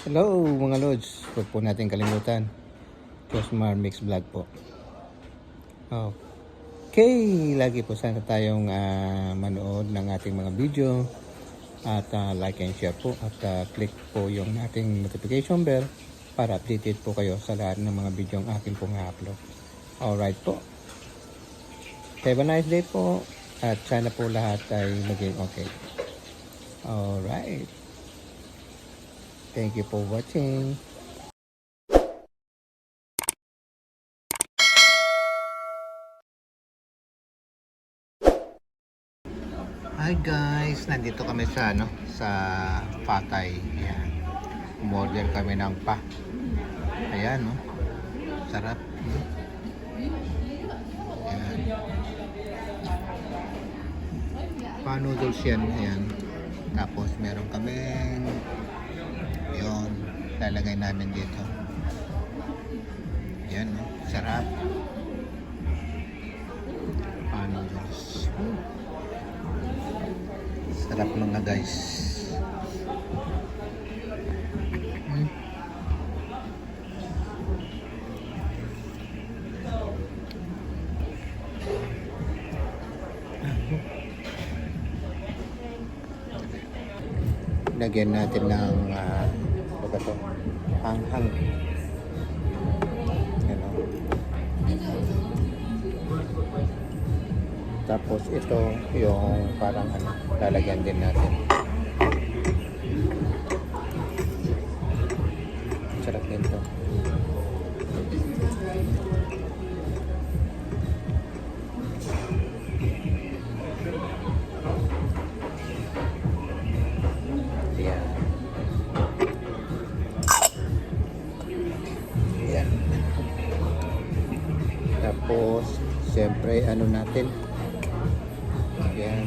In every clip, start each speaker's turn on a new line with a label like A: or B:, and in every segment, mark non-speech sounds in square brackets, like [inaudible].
A: Hello mga Lods, huwag po natin kalimutan. Cosmar Mix Vlog po. Okay, lagi po sana tayong ah, manood ng ating mga video at ah, like and share po at ah, click po yung ating notification bell para updated po kayo sa lahat ng mga video ang akin pong upload. Alright po. Have a nice day po at sana po lahat ay maging okay. Alright. Thank you for watching. Hi guys, nandito kami sa ano, sa Patay. Ayan. Umorder kami ng pa. Ayan, no. Sarap. Hmm. Ayan. Pa noodles yan. Ayan. Tapos meron kaming lalagay namin dito. Yan, no? sarap. Paano guys? Sarap mga guys. Hmm. Lagyan natin ng uh, ano ba to? Hanghang. Yan o. Tapos ito yung parang ano, lalagyan din natin. Tapos, siyempre, ano natin? Yan.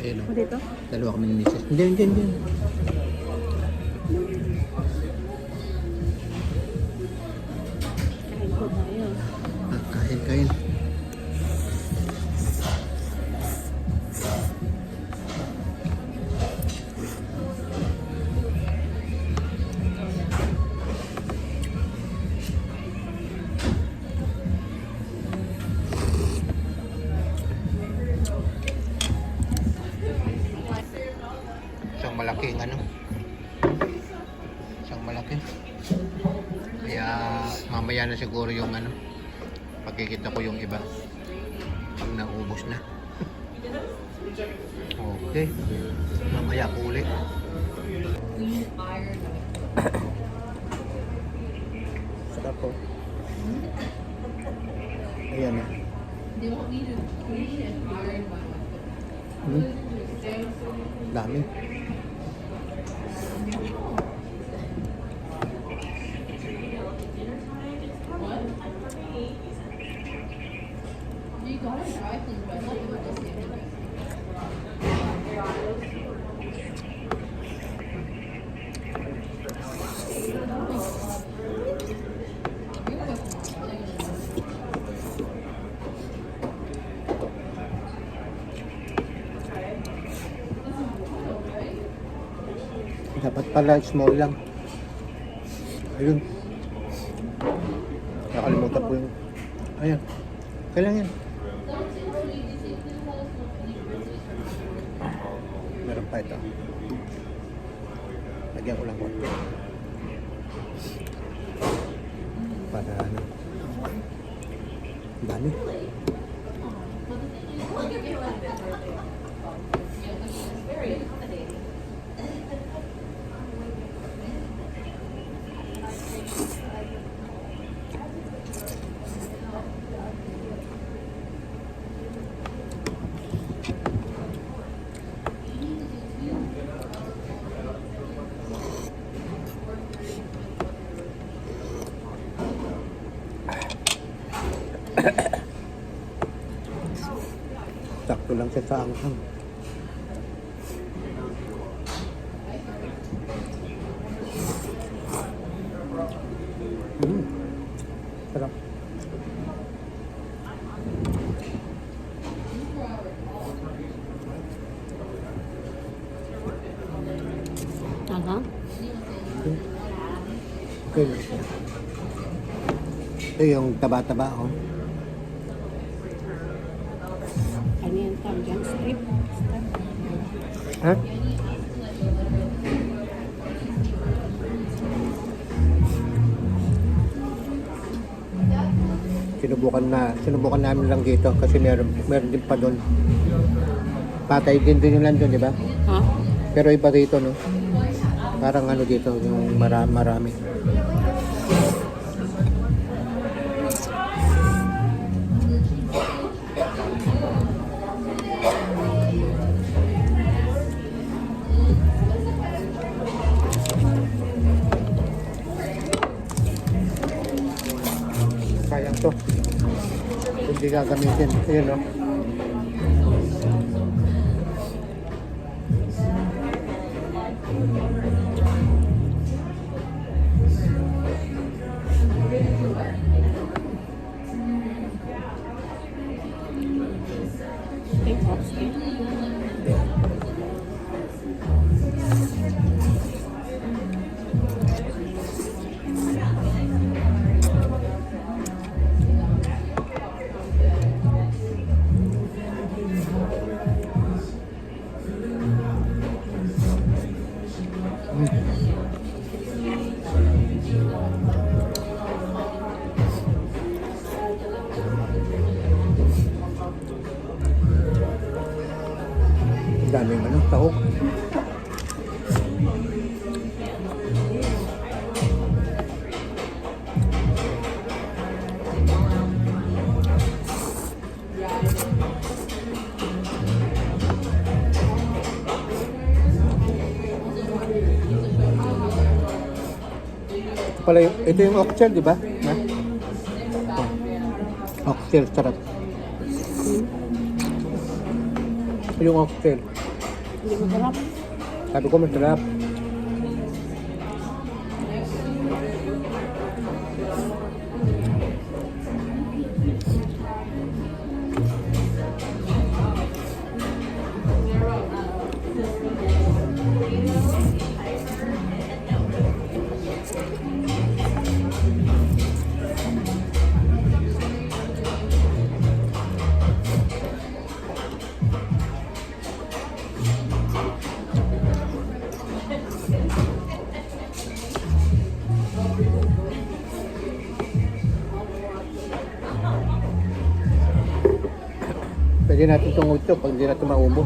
A: Ayun o.
B: Dito?
A: Dalawa kami ni Mrs. Hindi, hindi, hindi. Malaking ano. Isang malaki. Kaya mamaya na siguro yung ano. Pagkikita ko yung iba. Pag naubos na. [laughs] Okay. Dapat pala small lang. Ayun. Nakalimutan ko yung... Ayan. Kailan yan? Meron pa ito. Lagyan ko lang konti. Para ano. Ang Dami. siya sa anghang. Mm. Sarap.
C: Aha.
A: Okay. Ito yung taba-taba, oh. Sinubukan na, sinubukan namin lang dito kasi meron, meron din pa doon. Patay din din yung nandun, di ba?
C: Ha?
A: Pero iba dito, no? Parang ano dito, yung mara, marami. Hindi gagamitin. Ayun, no? Pala yung, ito yung oxtail, di ba? Ha? Oxtail, sarap. Yung oxtail.
C: Hindi masarap.
A: Sabi ko masarap. Natin itong ito pag hindi natin maubo.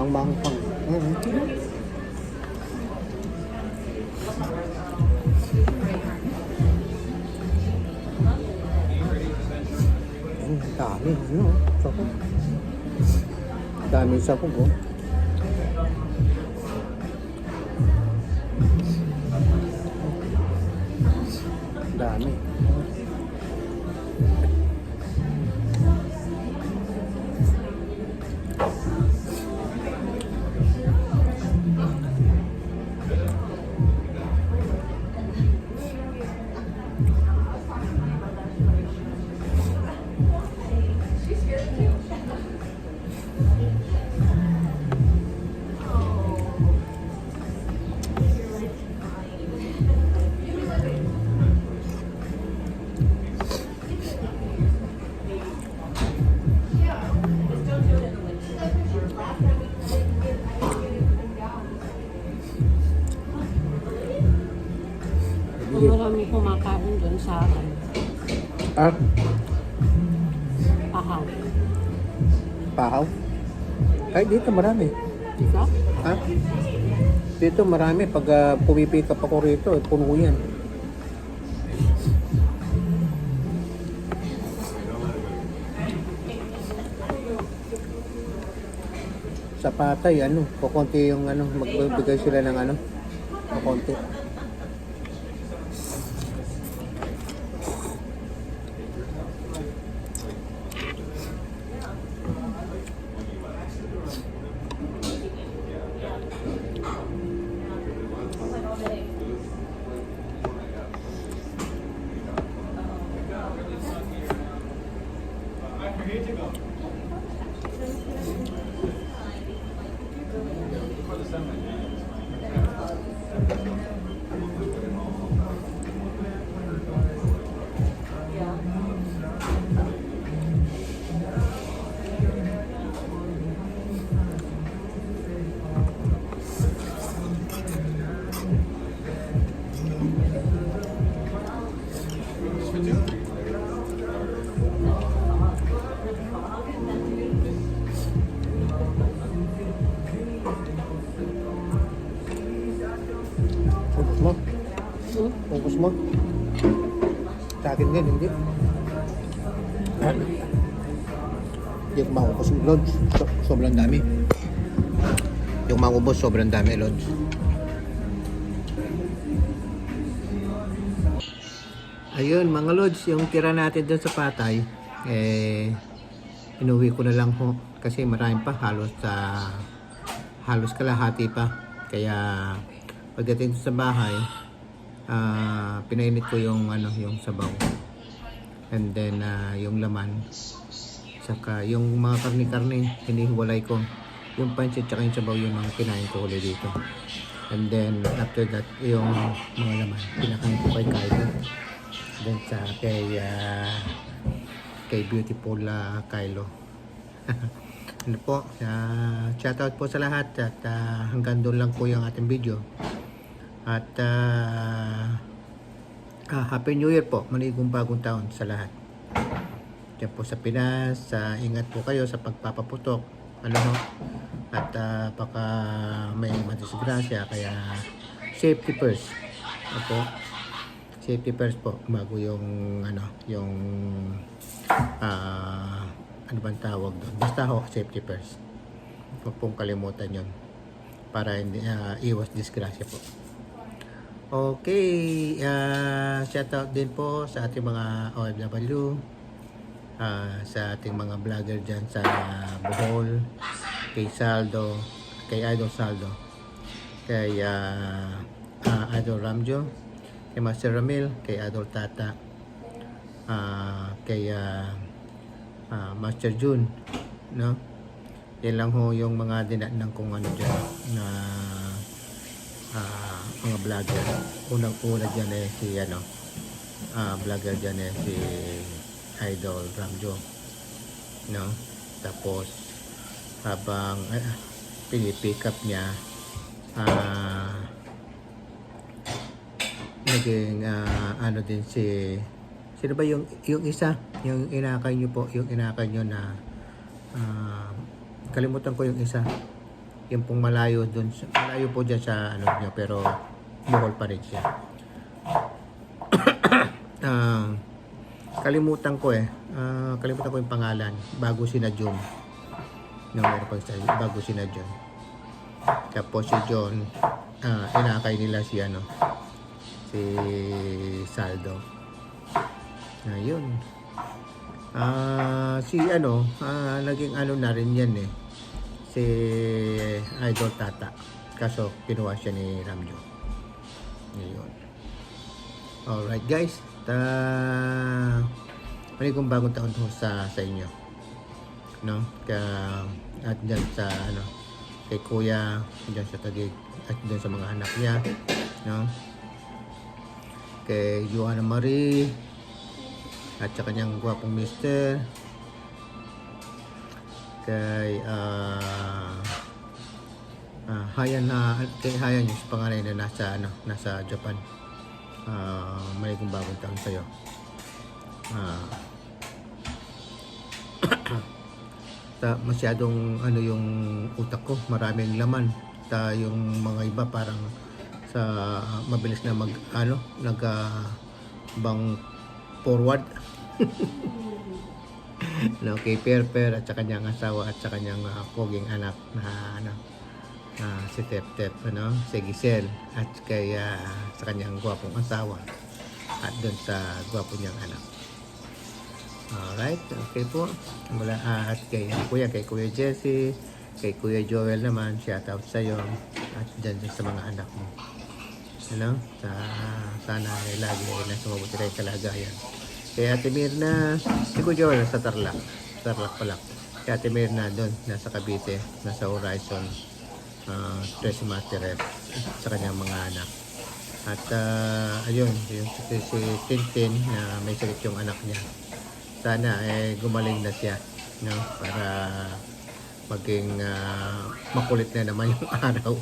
A: Hmm? Ang bangkang. Mm. Ang dami, ano, oh. Sako. Dami sa oh. Dami. Ah,
C: pahaw.
A: pahaw. Kahit dito marami.
C: Diba?
A: Ha? Dito marami. Pag uh, pumipick up ako rito, puno yan. Sa patay, ano, kukunti yung ano, magbibigay sila ng ano, kukunti. Din, hindi. Hindi ko maubos lods. So, sobrang dami. Yung maubos, sobrang dami, lods. Ayun, mga lods, yung tira natin dun sa patay, eh, inuwi ko na lang ho. Kasi marami pa, halos sa, halos kalahati pa. Kaya, pagdating sa bahay, ah pinainit ko yung ano yung sabaw and then ah, yung laman. Saka yung mga karni-karni hinihiwalay ko yung pancit tsaka yung sabaw yun ang kinain ko ulit dito. And then after that yung mga laman. Pinakain ko kay Kylo then sa kay ah, kay beautiful ah, Kylo. [laughs] Ano po? Uh, shout out po sa lahat at ah, hanggang doon lang po yung ating video. At ah, ah, Happy New Year po. Maligong bagong taon sa lahat. Diyan po sa Pinas. ah, ingat po kayo sa pagpapaputok. Ano ho? At ah, baka may madisgrasya. Kaya safety first. Opo. Safety first po. Bago yung ano, yung ah, ano bang tawag doon? Basta ho, safety first. Huwag pong kalimutan yon para hindi ah, iwas disgrasya po. Okay, uh, shout out din po sa ating mga OFW, ah, sa ating mga vlogger dyan sa Bohol, kay Saldo, kay Idol Saldo, kay ah, ah, Idol Ramjo, kay Master Ramil, kay Idol Tata, ah, kay ah, ah, Master June, no? Yan lang ho yung mga dinanang kung ano dyan na ah, mga vlogger. Unang-una dyan eh si ano, ah, vlogger dyan eh si Idol Ramjo. No? Tapos, habang ah, pinipick up niya, ah, naging ah, ano din si sino ba yung yung isa yung inakay niyo po yung inakay niyo na ah, kalimutan ko yung isa yung pong malayo sa- malayo po dyan sa ano niyo pero Bohol pa rin siya. [coughs] Ah, kalimutan ko eh. Ah, kalimutan ko yung pangalan. Bago si na June no, meron pang isa, bago si na tapos si John ah, inakay nila si ano si Saldo. Ayun. Ah si ano ah, naging ano na rin yan eh. Si Idol Tata. Kaso kinuha siya ni Ramjo ayun alright guys. Ta mali kong bagong taon to sa sa inyo? No? Ka at dyan sa ano kay kuya dyan sa tagig at dyan sa mga anak niya no? Kay Joanna Marie at sa kanyang gwapong mister. Kay ah ah, Hayan na kay Hayan yung pangalan na nasa ano nasa Japan. Ah may kong bagong taon sa'yo. Ah. [coughs] Ta masyadong ano yung utak ko maraming laman. Ta yung mga iba parang sa mabilis na mag ano nag ah, bang forward. [laughs] No kay Per at sa kanyang asawa at sa kanyang uh, poging anak na ano ah, si Tep Tep ano si Giselle at kay ah, sa kanyang gwapong asawa at doon sa gwapo niyang anak Alright, okay po. Mula ah, at kay Kuya, kay Kuya Jesse, kay Kuya Joel naman, shout out sa iyo at dyan sa mga anak mo. Ano? Sa, sana ay lagi ay nasa mabuti kayong kalagayan. Kay Ate Mirna, si Kuya Joel sa Tarlac. Tarlac pala. Kay Ate Mirna doon, nasa Cavite, nasa Horizon, uh, Tres Masteres, sa kanyang mga anak. At ah, ayun, yung si, si Tintin na may sakit yung anak niya. Sana eh gumaling na siya no? Para maging ah, makulit na naman [laughs] yung araw.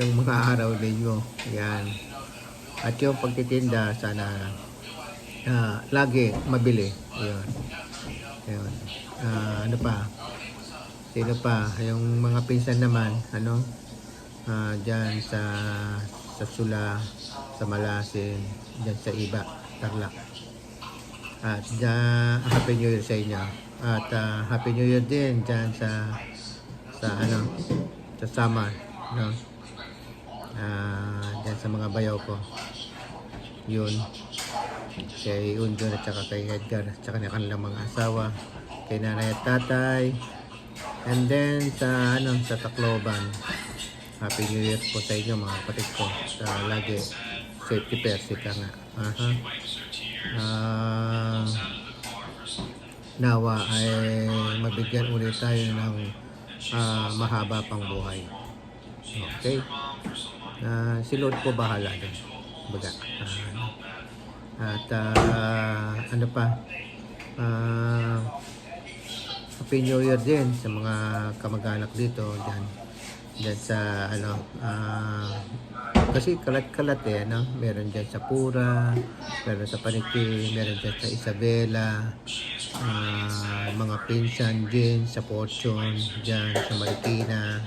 A: Yung mga araw ninyo. Yan. At yung pagtitinda sana ah, lagi mabili. Yun. Yun. Ah, ano pa sino pa yung mga pinsan naman ano ah, dyan sa sa Sula sa Malasin dyan sa Iba Tarlac at uh, Happy New Year sa inyo. At ah, Happy New Year din dyan sa sa ano sa Samar, no? Ah, dyan sa mga bayaw ko. Yun. Kay Unjon at saka kay Edgar at saka kanilang mga asawa. Kay nanay at tatay. And then sa ano sa Tacloban. Happy New Year po sa inyo mga kapatid ko. Sa lagi safety first ika nga. Aha ah nawa ay mabigyan ulit tayo ng ah, mahaba pang buhay. Okay? Ah, si Lord po bahala din. Baga. Ah, at ah, ano pa? Ah, Happy New Year din sa mga kamag-anak dito dyan. Dyan sa ano ah, kasi kalat-kalat eh, no? Meron dyan sa Pura, meron sa Paniki, meron dyan sa Isabela, ah, mga pinsan din sa Fortune, dyan sa Marikina,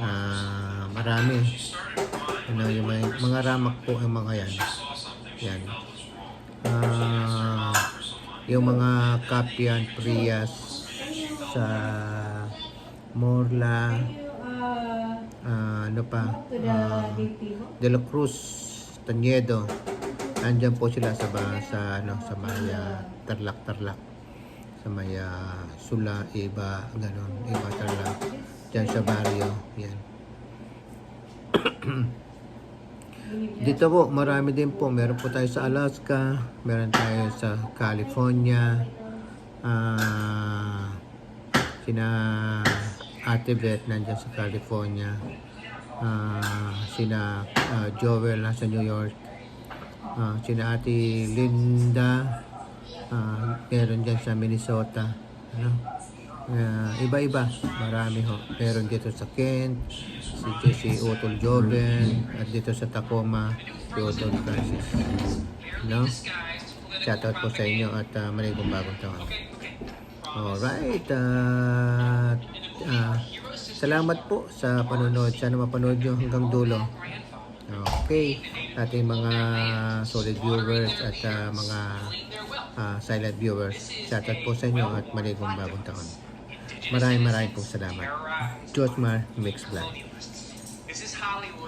A: ah, marami. Ano, yung mga, mga ramak po ang mga yan. Yan. Ah, yung mga Capian, Prias sa Morla, ah, ano pa, ah, De La Cruz, Tanyedo. Andyan po sila sa ba, sa ano sa may ah, Tarlac Tarlac. Sa may ah, Sula, Iba, ganun, Iba Tarlac. Diyan sa barrio, yan. Dito po, marami din po. Meron po tayo sa Alaska, meron tayo sa California, ah sina Ate Beth nandyan sa California, ah sina ah, Joel nasa New York, ah sina Ate Linda, ah meron dyan sa Minnesota, ano? Ah, iba-iba, marami ho. Meron dito sa Kent, si, si Utol Joven, at dito sa Tacoma, si Utol Francis. No? Shoutout po sa inyo at uh, maligong bagong taon. Alright. Uh, uh, salamat po sa panonood. Sana mapanood nyo hanggang dulo. Okay. Ating mga solid viewers at uh, mga uh, silent viewers. Shoutout po sa inyo at maligong bagong taon. Maraming maraming po salamat. Josmar Mix Vlog.
D: This is Hollywood